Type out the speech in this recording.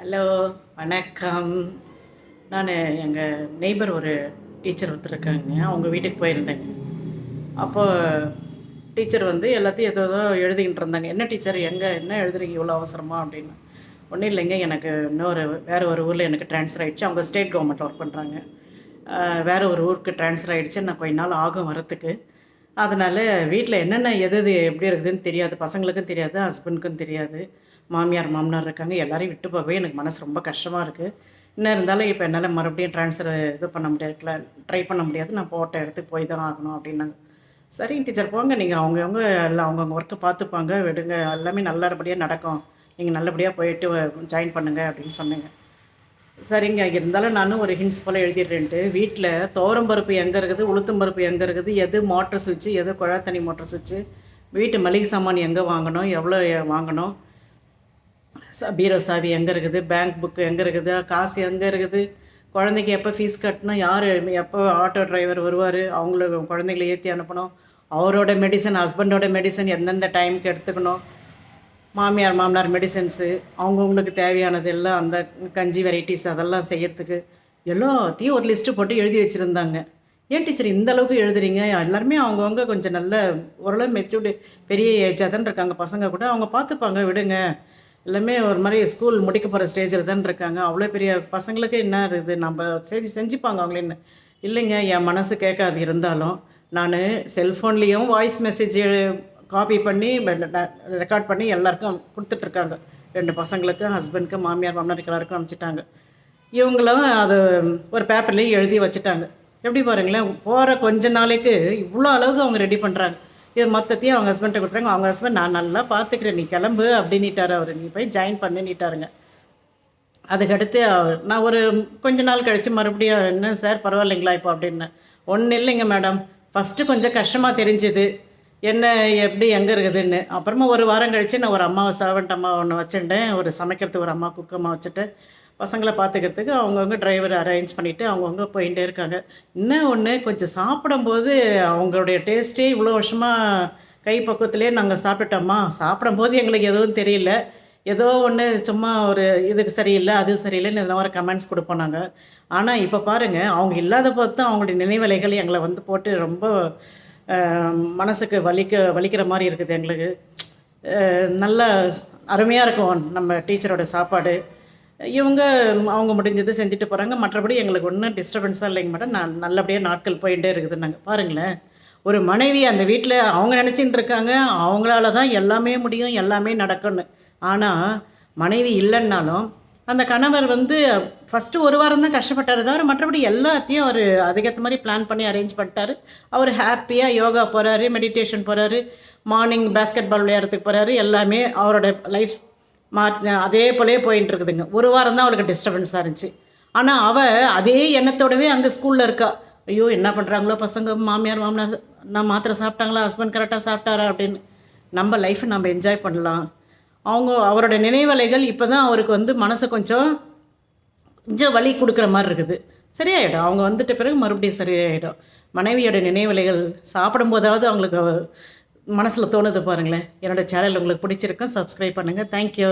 Hello வணக்கம். நான் எங்கள் நெய்பர் ஒரு டீச்சர் ஒருத்தருக்காங்க அவங்க வீட்டுக்கு போயிருந்தேங்க. அப்போது டீச்சர் வந்து எல்லாத்தையும் ஏதோ ஏதோ எழுதிக்கிட்டு இருந்தாங்க. என்ன டீச்சர்? எங்கே? என்ன எழுதுறீங்க? இவ்வளோ அவசரமா? அப்படின்னு. ஒன்றும் இல்லைங்க. எனக்கு இன்னொரு வேறு ஒரு ஊரில் எனக்கு ட்ரான்ஸ்ஃபர் ஆகிடுச்சு அவங்க ஸ்டேட் கவர்மெண்ட் ஒர்க் பண்ணுறாங்க வேறு ஒரு ஊருக்கு ட்ரான்ஸ்ஃபர் ஆகிடுச்சு நான் கொஞ்ச நாள் ஆகும் வரத்துக்கு அதனால் வீட்டில் என்னென்ன எது எது எப்படி இருக்குதுன்னு தெரியாது. பசங்களுக்கும் தெரியாது ஹஸ்பண்டுக்கும் தெரியாது. மாமியார் மாமனார் இருக்காங்க. எல்லாரையும் விட்டு போகவே எனக்கு மனசு ரொம்ப கஷ்டமாக இருக்குது என்ன இருந்தாலும் இப்போ என்னால் மறுபடியும் ட்ரான்ஸ்ஃபர் இது பண்ண முடியாது ட்ரை பண்ண முடியாது. நான் போட்ட இடத்துக்கு போய் தான் ஆகணும் அப்படின்னாங்க. சரிங்க டீச்சர் போங்க. நீங்கள் அவங்கவுங்க எல்லாம் அவங்கவுங்க ஒர்க்கை பார்த்துப்பாங்க விடுங்க. எல்லாமே நல்லபடியாக நடக்கும். நீங்கள் நல்லபடியாக போயிட்டு ஜாயின் பண்ணுங்கள் அப்படின்னு சொன்னீங்க. சரிங்க. இருந்தாலும் நானும் ஒரு ஹிண்ட்ஸ் போல் எழுதிடுறேன்ட்டு. வீட்டில் பருப்பு எங்கே இருக்குது? உளுத்தம்பருப்பு எங்கே இருக்குது? எது மோட்டர் சுவிட்சு? எது குழா தண்ணி மோட்டர் சுவிட்சு? வீட்டு மளிகை சாமான் எங்கே வாங்கணும்? எவ்வளோ வாங்கணும்? ச பீரோ சாவி எங்கே இருக்குது? பேங்க் புக்கு எங்கே இருக்குது? காசு எங்கே இருக்குது? குழந்தைக்கு எப்போ ஃபீஸ் கட்டணும்? யார் எப்போ ஆட்டோ டிரைவர் வருவார்? அவங்கள குழந்தைங்கள ஏற்றி அனுப்பணும். அவரோட மெடிசன் ஹஸ்பண்டோட மெடிசன் எந்தெந்த டைமுக்கு எடுத்துக்கணும்? மாமியார் மாமனார் மெடிசன்ஸு அவங்கவுங்களுக்கு தேவையானது எல்லாம் அந்த கஞ்சி வெரைட்டிஸ் அதெல்லாம் செய்கிறதுக்கு எல்லாத்தையும் ஒரு லிஸ்ட்டு போட்டு எழுதி வச்சுருந்தாங்க. ஏன் டீச்சர் இந்த அளவுக்கு எழுதுறீங்க? எல்லாருமே அவங்கவுங்க கொஞ்சம் நல்ல ஓரளவு மெச்சூர்டு பெரிய ஏஜாக தான் இருக்காங்க. பசங்க கூட அவங்க பார்த்துப்பாங்க விடுங்க. எல்லாமே ஒரு மாதிரி ஸ்கூல் முடிக்க போகிற ஸ்டேஜில் தான் இருக்காங்க. அவ்வளோ பெரிய பசங்களுக்கு என்ன இருக்குது நம்ம செஞ்சு செஞ்சுப்பாங்க அவங்களேன்னு இல்லைங்க என் மனசு கேட்காது இருந்தாலும் நான் செல்ஃபோன்லேயும் வாய்ஸ் மெசேஜ் காப்பி பண்ணி ரெக்கார்ட் பண்ணி எல்லாருக்கும் கொடுத்துட்ருக்காங்க. ரெண்டு பசங்களுக்கு ஹஸ்பண்டுக்கு மாமியார் மாமனாருக்கு எல்லாருக்கும் அனுப்பிச்சிட்டாங்க. இவங்களும் அது ஒரு பேப்பர்லேயும் எழுதி வச்சுட்டாங்க. எப்படி பாருங்களேன் போகிற கொஞ்ச நாளைக்கு இவ்வளோ அளவுக்கு அவங்க ரெடி பண்ணுறாங்க இது மொத்தத்தையும் அவங்க ஹஸ்பண்ட்டை கொடுத்துறாங்க அவங்க ஹஸ்பண்ட் நான் நல்லா பார்த்துக்கிறேன் நீ கிளம்பு அப்படின்னுட்டார் அவர். நீ போய் ஜாயின் பண்ணிட்டாருங்க அதுக்கடுத்து நான் ஒரு கொஞ்ச நாள் கழித்து மறுபடியும் என்ன சார் பரவாயில்லைங்களா இப்போ? அப்படின்னு ஒன்றும் இல்லைங்க மேடம். ஃபஸ்ட்டு கொஞ்சம் கஷ்டமாக தெரிஞ்சுது. என்ன எப்படி எங்கே இருக்குதுன்னு. அப்புறமா ஒரு வாரம் கழித்து நான் ஒரு அம்மாவை சர்வெண்ட் அம்மா ஒன்று வச்சுட்டேன். ஒரு சமைக்கிறதுக்கு ஒரு அம்மா குக்கம்மா வச்சுட்டு பசங்களை பார்த்துக்கிறதுக்கு அவங்கவுங்க டிரைவர் அரேஞ்ச் பண்ணிவிட்டு அவங்கவுங்க போயிட்டே இருக்காங்க. இன்னும் ஒன்று கொஞ்சம் சாப்பிடும்போது அவங்களுடைய டேஸ்ட்டே இவ்வளோ வருஷமாக கை பக்குவத்துலேயே நாங்கள் சாப்பிட்டோம்மா சாப்பிடும்போது எங்களுக்கு எதுவும் தெரியல. ஏதோ ஒன்று சும்மா ஒரு இதுக்கு சரியில்லை அது சரியில்லைன்னு இந்த மாதிரி கமெண்ட்ஸ் கொடுப்போம் நாங்கள் ஆனால் இப்போ பாருங்கள் அவங்க இல்லாத பார்த்து அவங்களுடைய நினைவலைகள் எங்களை வந்து போட்டு ரொம்ப மனசுக்கு வலிக்க வலிக்கிற மாதிரி இருக்குது எங்களுக்கு. நல்ல அருமையாக இருக்கும் நம்ம டீச்சரோட சாப்பாடு. இவங்க அவங்க முடிஞ்சது செஞ்சுட்டு போகிறாங்க மற்றபடி எங்களுக்கு ஒன்றும் டிஸ்டர்பன்ஸாக இல்லைங்க மேடம் நான் நல்லபடியாக நாட்கள் போயிட்டே இருக்குது. நாங்கள் பாருங்களேன். ஒரு மனைவி அந்த வீட்டில் அவங்க நினச்சின்னு இருக்காங்க. அவங்களால தான் எல்லாமே முடியும் எல்லாமே நடக்கும்னு. ஆனால் மனைவி இல்லைன்னாலும் அந்த கணவர் வந்து ஃபஸ்ட்டு ஒரு வாரம் தான் கஷ்டப்பட்டார் தவிர மற்றபடி எல்லாத்தையும் அவர் அதுக்கேற்ற மாதிரி பிளான் பண்ணி அரேஞ்ச் பண்ணிட்டாரு. அவர் ஹாப்பியாக யோகா போகிறாரு மெடிடேஷன் போகிறாரு மார்னிங் பேஸ்கெட் பால் விளையாடுறதுக்கு போகிறாரு எல்லாமே அவரோட லைஃப் மா அதே போலவே போயிட்டு இருக்குதுங்க. ஒரு வாரம் தான் அவளுக்கு டிஸ்டர்பன்ஸாக இருந்துச்சு. ஆனால் அவள் அதே எண்ணத்தோடவே அங்கே ஸ்கூலில் இருக்கா. ஐயோ என்ன பண்ணுறாங்களோ பசங்க மாமியார் மாமனார் நான் மாத்திரை சாப்பிட்டாங்களா ஹஸ்பண்ட் கரெக்டாக சாப்பிட்டாரா அப்படின்னு. நம்ம லைஃப்பை நம்ம என்ஜாய் பண்ணலாம். அவங்க அவரோட நினைவலைகள் இப்போ தான் அவருக்கு வந்து மனசை கொஞ்சம் கொஞ்சம் வலி கொடுக்குற மாதிரி இருக்குது. சரியாயிடும். அவங்க வந்துட்ட பிறகு மறுபடியும் சரியாயிடும். மனைவியோட நினைவலைகள் சாப்பிடும்போதாவது அவங்களுக்கு மனசில் தோணுது பாருங்களேன். என்னோடய சேனல் உங்களுக்கு பிடிச்சிருக்கும். சப்ஸ்கிரைப் பண்ணுங்கள் தேங்க்யூ